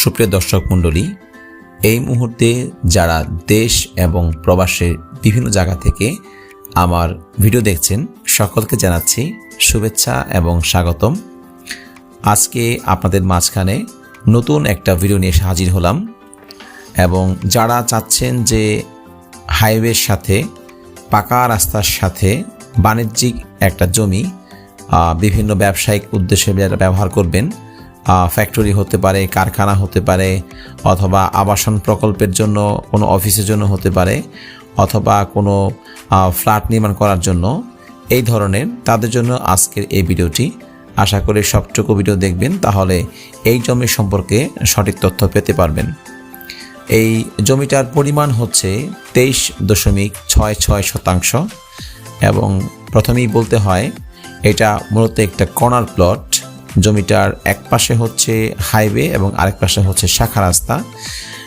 সুপ্রিয় দর্শক মণ্ডলী, এই মুহূর্তে যারা দেশ এবং প্রবাসের বিভিন্ন জায়গা থেকে আমার ভিডিও দেখছেন, সকলকে জানাচ্ছি শুভেচ্ছা এবং স্বাগতম। আজকে আপনাদের মাঝখানে নতুন একটা ভিডিও নিয়ে হাজির হলাম এবং যারা চাচ্ছেন যে হাইওয়ের সাথে, পাকা রাস্তার সাথে বাণিজ্যিক একটা জমি বিভিন্ন ব্যবসায়িক উদ্দেশ্যে যারা ব্যবহার করবেন ফ্যাক্টরি হতে পারে, কারখানা হতে পারে, অথবা আবাসন প্রকল্পের জন্য, কোনো অফিসের জন্য হতে পারে, অথবা কোনো ফ্ল্যাট নির্মাণ করার জন্য, এই ধরনের তাদের জন্য আজকের এই ভিডিওটি। আশা করি সবটুকু ভিডিও দেখবেন, তাহলে এই জমি সম্পর্কে সঠিক তথ্য পেতে পারবেন। এই জমিটার পরিমাণ হচ্ছে তেইশ দশমিক ছয় ছয় শতাংশ এবং প্রথমেই বলতে হয়, এটা মূলত একটা কর্নার প্লট জমিটার এক পাশে হচ্ছে হাইওয়ে এবং আরেক পাশে হচ্ছে শাখা রাস্তা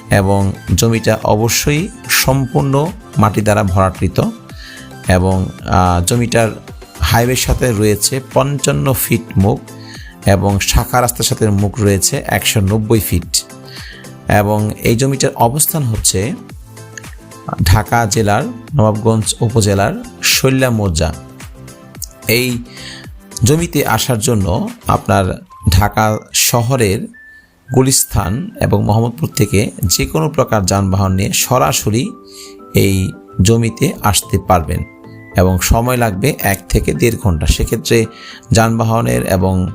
এবং জমিটা অবশ্যই সম্পূর্ণ মাটি দ্বারা ভরাকৃত এবং জমিটার হাইওয়ের সাথে রয়েছে পঞ্চান্ন ফিট মুখ এবং শাখা রাস্তার সাথে মুখ রয়েছে একশো নব্বই ফিট এবং এই জমিটার অবস্থান হচ্ছে ঢাকা জেলার নবাবগঞ্জ উপজেলার শৈলা মৌজা। এই জমিতে আসার জন্য আপনার ঢাকা শহরের গুলিস্থান এবং মোহাম্মদপুর থেকে যে কোনো প্রকার যানবাহন নিয়ে সরাসরি এই জমিতে আসতে পারবেন এবং সময় লাগবে এক থেকে দেড় ঘণ্টা। সেক্ষেত্রে যানবাহনের এবং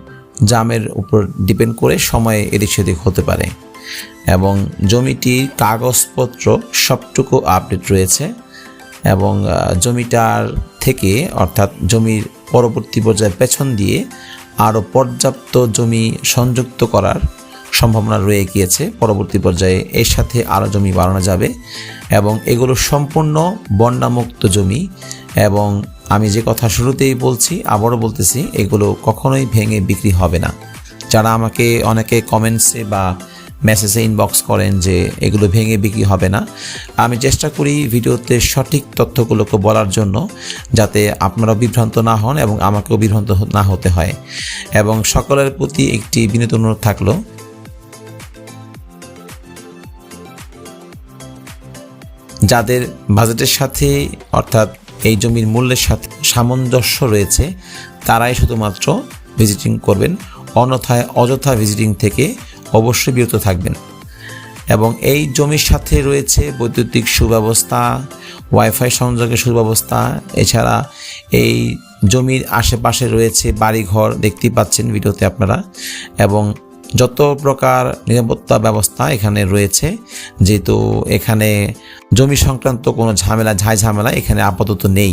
জামের উপর ডিপেন্ড করে সময় এদিক সেদিক হতে পারে এবং জমিটির কাগজপত্র সবটুকু আপডেট রয়েছে এবং জমিটার থেকে অর্থাৎ জমির পরবর্তী পর্যায়ে পেছন দিয়ে আরও পর্যাপ্ত জমি সংযুক্ত করার সম্ভাবনা রয়ে গিয়েছে। পরবর্তী পর্যায়ে এর সাথে আরও জমি বাড়ানো যাবে এবং এগুলো সম্পূর্ণ বন্যামুক্ত জমি এবং আমি যে কথা শুরুতেই বলছি, আবারও বলতেছি, এগুলো কখনোই ভেঙে বিক্রি হবে না। যারা আমাকে অনেকে কমেন্টসে বা মেসেজে ইনবক্স করেন যে এগুলো ভেঙে বিক্রি হবে না। আমি চেষ্টা করি ভিডিওতে সঠিক তথ্যগুলোকে বলার জন্য যাতে আপনারা বিভ্রান্ত না হন এবং আমাকেও বিভ্রান্ত না হতে হয়। এবং সকলের প্রতি একটি বিনীত অনুরোধ থাকল। যাদের বাজেটের সাথে অর্থাৎ এই জমির মূল্যের সাথে সামঞ্জস্য রয়েছে, তারাই শুধুমাত্র ভিজিটিং করবেন। অন্যথায় অযথা ভিজিটিং থেকে অবশ্যই বিরত থাকবেন। এবং এই জমির সাথে রয়েছে বৈদ্যুতিক সুব্যবস্থা ওয়াইফাই সংযোগের সুব্যবস্থা, এছাড়া এই জমির আশেপাশে রয়েছে বাড়িঘর, দেখতেই পাচ্ছেন ভিডিওতে আপনারা। এবং যত প্রকার নিরাপত্তা ব্যবস্থা এখানে রয়েছে, যেহেতু এখানে জমি সংক্রান্ত কোনো ঝামেলা, ঝাই ঝামেলা এখানে আপাতত নেই।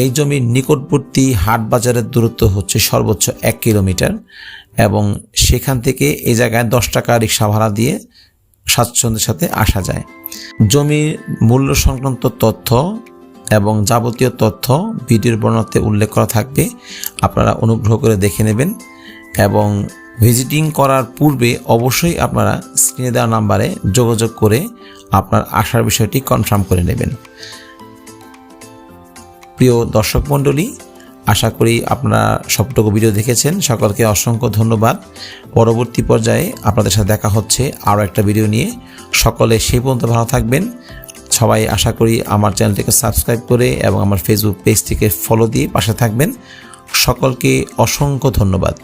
এই জমির নিকটবর্তী হাট বাজারের দূরত্ব হচ্ছে সর্বোচ্চ এক কিলোমিটার এবং সেখান থেকে এই জায়গায় দশ টাকা রিক্সা ভাড়া দিয়ে স্বাচ্ছন্দ্যের সাথে আসা যায়। জমির মূল্য সংক্রান্ত তথ্য এবং যাবতীয় তথ্য ভিডিওর বর্ণনাতে উল্লেখ করা থাকবে। আপনারা অনুগ্রহ করে দেখে নেবেন এবং ভিজিটিং করার পূর্বে অবশ্যই আপনারা স্ক্রিনে দেওয়া নাম্বারে যোগাযোগ করে আপনার আসার বিষয়টি কনফার্ম করে নেবেন। প্রিয় দর্শক মণ্ডলী, আশা করি আপনারা সবটুকু ভিডিও দেখেছেন। সকলকে অসংখ্য ধন্যবাদ। পরবর্তী পর্যায়ে আপনাদের সাথে দেখা হচ্ছে আরও একটা ভিডিও নিয়ে। সকলে সেই পর্যন্ত ভালো থাকবেন। সবাই আশা করি আমার চ্যানেলটিকে সাবস্ক্রাইব করে এবং আমার ফেসবুক পেজটিকে ফলো দিয়ে পাশে থাকবেন। সকলকে অসংখ্য ধন্যবাদ।